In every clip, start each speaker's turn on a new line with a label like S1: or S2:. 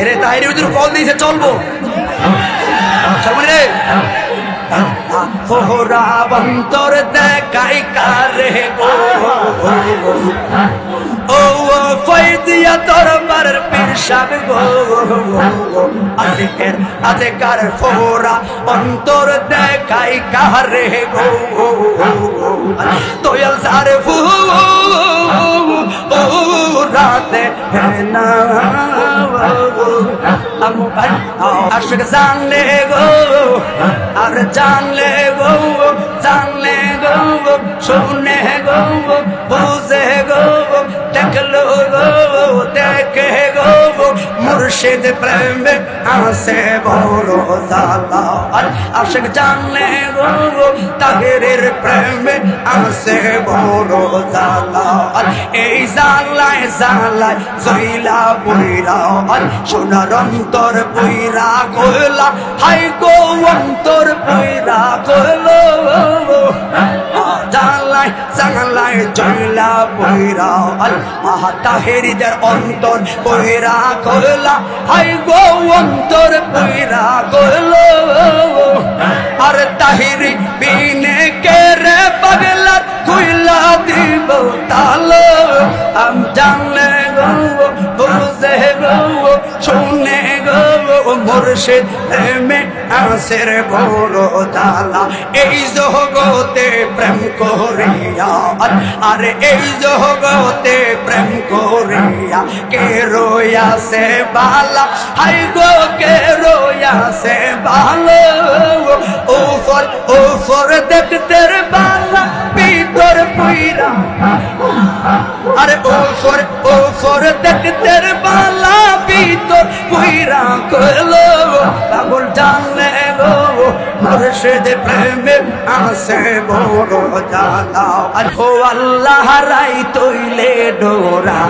S1: এরে তাহিরি হুজুর কল দিয়েছে চলবো। চলবো রে। ফোহরা বন্তর দেখাই কারে। গো ও ফয়দিয়া দরবার পীর সাহেব গো। আজকের আজকার ফোহরা অন্তর দেখাই কারে গো। তোয়াল সারে ফু রাতে না আশক জানলে গো, আর জানলে গো জানলে গো শুনে মুর্শিদ প্রেমে আসে বড় জালা আশক জানলে গো তাহেরের প্রেমে আসে বড় জালা এই জালায় জালায় জইলা বইরা, আর সোনার অন্তর বইরা কইলা হাই গো, অন্তর বইরা কইলো জানলাই জানলাই জইলা বইরা আহা তাহেরিদের অন্তর বইরা কইলা হাই গো, অন্তর বইরা গোল। আর তাহিরি বিনে কে পাগলা খুইলা দিব আম জানলে গো, বুঝে গো, শুনে মুর্শিদ প্রেমে আসের বড় দালা। এই জগতে প্রেম করিয়া, আরে এই জগতে প্রেম করিয়া কে রয়াছে বালা? হাই গো, কে রয়াছে ভালো ওফর ওফর দেখতে রে বালা ভিতর পুইরা আরে ওফর ওফর দেখতে রে বালা ভিতর পুইরা কইলো পাগল জানলে গো মুর্শিদ প্রেমে আসে বড় জানা আর ও আল্লাহ রাই তইলে ডোরা।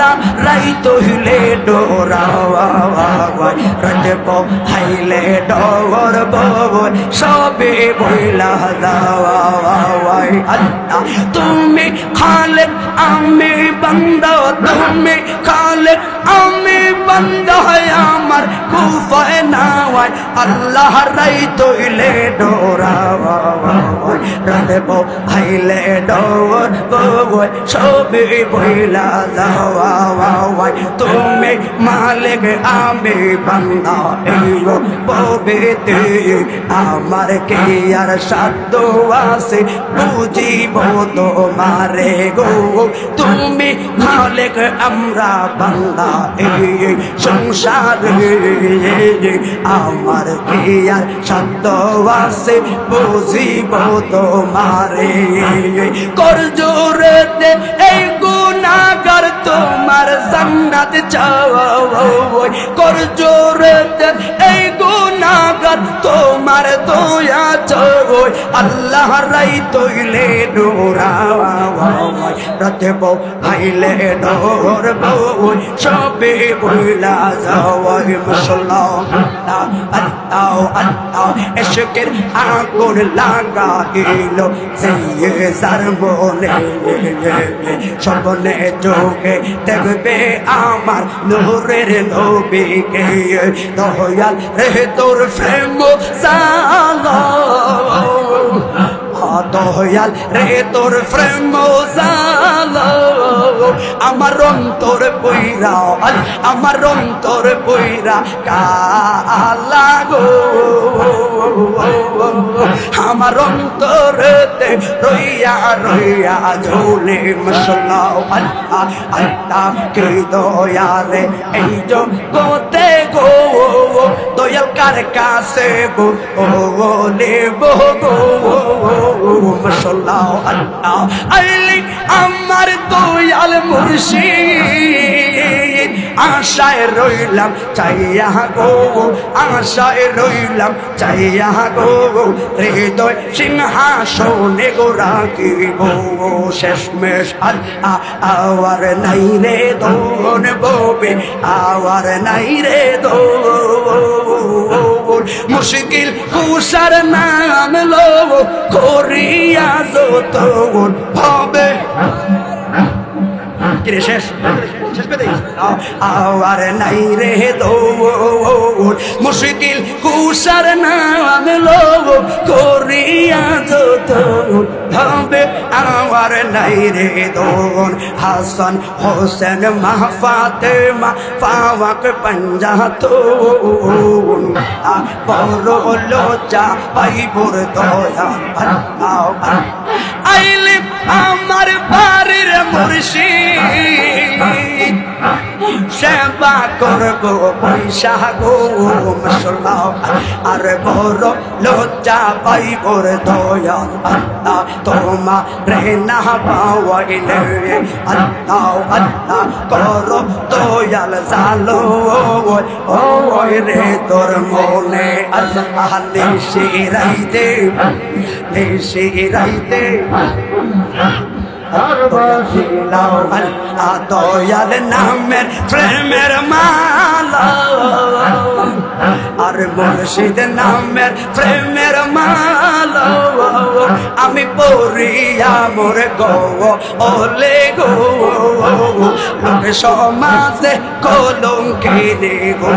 S1: আল্লাহ রাই তৈলে ডোরা রজব হাইলে ডর বই সবে বইলা দাওয়াই আল্লাহ তুমি খালে আমি বান্দা তুমি খালে আমি বান্দা আমার কুফায় নাওয়াই আল্লাহ রাই তৈলে ডোরা বইলা তুমি মালিক, আমি বান্দা আমার কে আর সাধ্য আছে? বুঝিব তোমারে গো, তুমি মালিক, আমরা বান্দা, এই সংসারে আমার কি আর সাধ্য আছে? বুঝিব তোমারে। কর জোরে এই গুণাগার তোমার জান্নাত চাও কর জোরেতে আল্লাহ রাই তৈলে রাতে বউ হাইলে ডোর বউ সবে বইলা যাওয়াই মশলা আল্লাহ আল্লাহ এসকের আগুন লাগা এলো সেই সার মনে সবনে চোখে দেখবে আমার নূরের নবীকে। দয়াল রে তোর প্রেম জালো দয়াল রে তোর প্রেম আমার অন্তর বইরা আমার অন্তর বইরা কালা গো আমার অন্তরতে রইয়া রইয়া ঝোলে আল্লাহ আল্লাহ কে দয়ালে। এই জগতে গো দয়াল কার কাছে গো, ও নেব গো মশলা আল্লাহ। আইলি আমার দয়াল মুর্শিদ। আশায় রইলাম, চাইয়া গো, আশায় রইলাম, চাইয়া গো, হৃদয় সিংহাসনে গো রাখিব, শেষমেশ আর আওয়ার নাই রে দোন ববে আওয়ার নাই রে দো মুশকিল কুসার নাম লো করিয়া যত ভাবে কিরে শেষ? শেষ দিই আর নাই রে দৌড় মুশকিল কুসার নাম লো করিয়া যত হবে আমার নাই রে দৌড় হাসান হোসেন মা ফাতেমা পাওয়াক পঞ্জা তো বড় লজ্জা পাইবুর দয়া আইলে আমার বাড়ির মুর্শিদ সেবা করব পয়সা গো মশলা আর বড় লজ্জা পাইবর দয়াল আল্লাহ। তোমা রে না পাওয়াইলে আল্লাহ আল্লাহ করো দয়াল জালো। ওই রে তোর মনে আল্লাহ নিশি রাইতে। রাইতে দয়াল নামের প্রেমের আর মুর্শিদ নামের প্রেমের মালা। আমি পড়িয়া মোর গো ওলে গো আমি সমাজে কলঙ্কিনি গো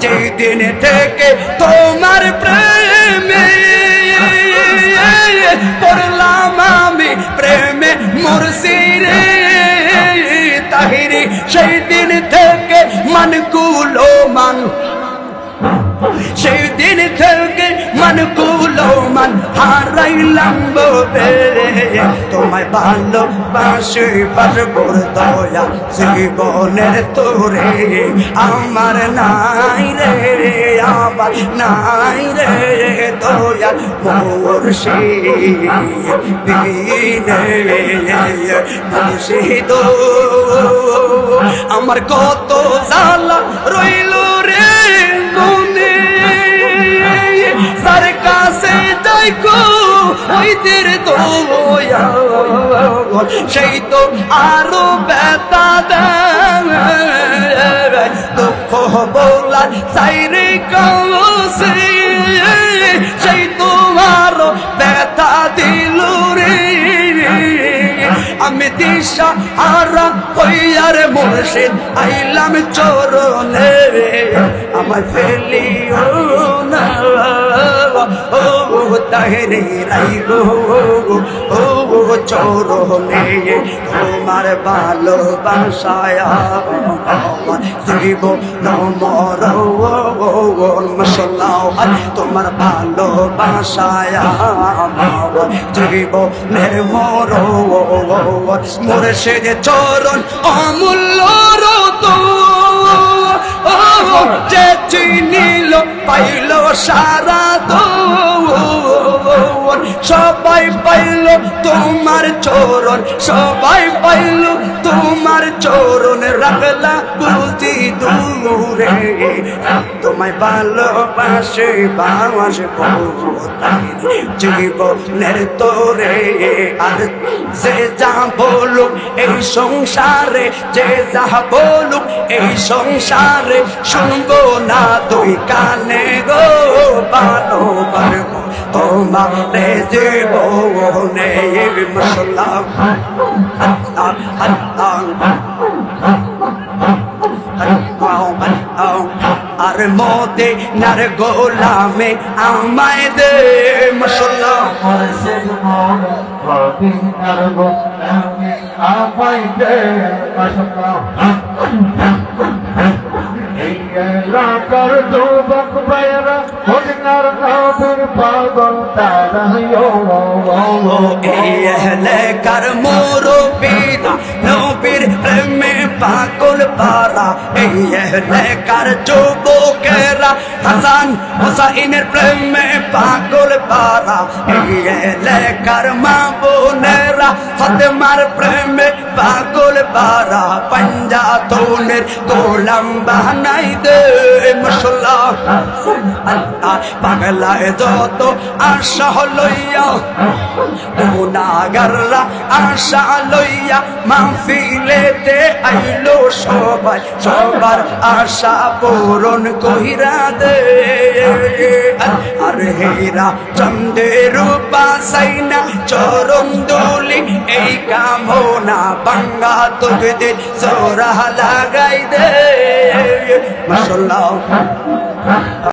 S1: যেদিন থেকে তোমার প্রেমে প্রেমে মুর্শিরে তাহিরি সেই দিন থেকে মন কুলো মান সেই দিন থেকে মন মান হারাইলাম বে তোমায় ভালো বাসে পারবর দয়া জীবনের তোরে। আমার নাই রে আবার নাই রে, দয়া মোর সে আমার কত জালা রইল গো, ওই তীর সেই তো আরও বেতা দেয়। দুঃখ বলা চাই রে কৌশে সেই তো আরও বেতা দিল রে। আমি দিশা হারা হইয়ার মুর্শিদ, আইলাম চরণে। আমার ফেলিও ও চরণে তোমার ভালোবাসায় আমার জীব নমর মশলা তোমার ভালোবাসায় আমার মোরে সে যে চরণ অমূল্য রত যে চিনিল, পাইল সারা তো সবাই পাইল তোমার চরণ, সবাই পাইল তোমার চরণ। রাখলা বুঝি দূরে, তোমায় ভালোবাসে বাস তোরে আর যে যা বলুক, এই সংসারে যে যা বলুক এই সংসারে শুনব না তুই কানে গো বানো পারব তোমারে দেব নে মশলা আল্লাহ আল্লাহ আর মোদে নার গোলামে আমায় দে মশলা
S2: মোরে মদিনার নবীর পাগল তারা
S1: ও এই এলাকার মুরব্বীরা নবীর প্রেমে পাগল পারা এই এলাকার যুবকেরা হাসান হুসাইনের প্রেমে পাগল পারা এই এলাকার মা বোনেরা ফাতেমার প্রেমে পাগল পারা পঞ্জাতনের গোলাম বানাই দে মশলা আল্লাহ পাগলায় যত আশা লইয়া গুনাগাররা আশা লইয়া মাহফিলেতে আইলো সব সবাই, সবার আশা পূরণ কহিরা দে। আর হেরা চন্দ্রে রূপা সাইনা চরণ দোলি এই কামনা বাঙ্গা তোকে দে সোরা লাগাই দে। মাসাল্লাহ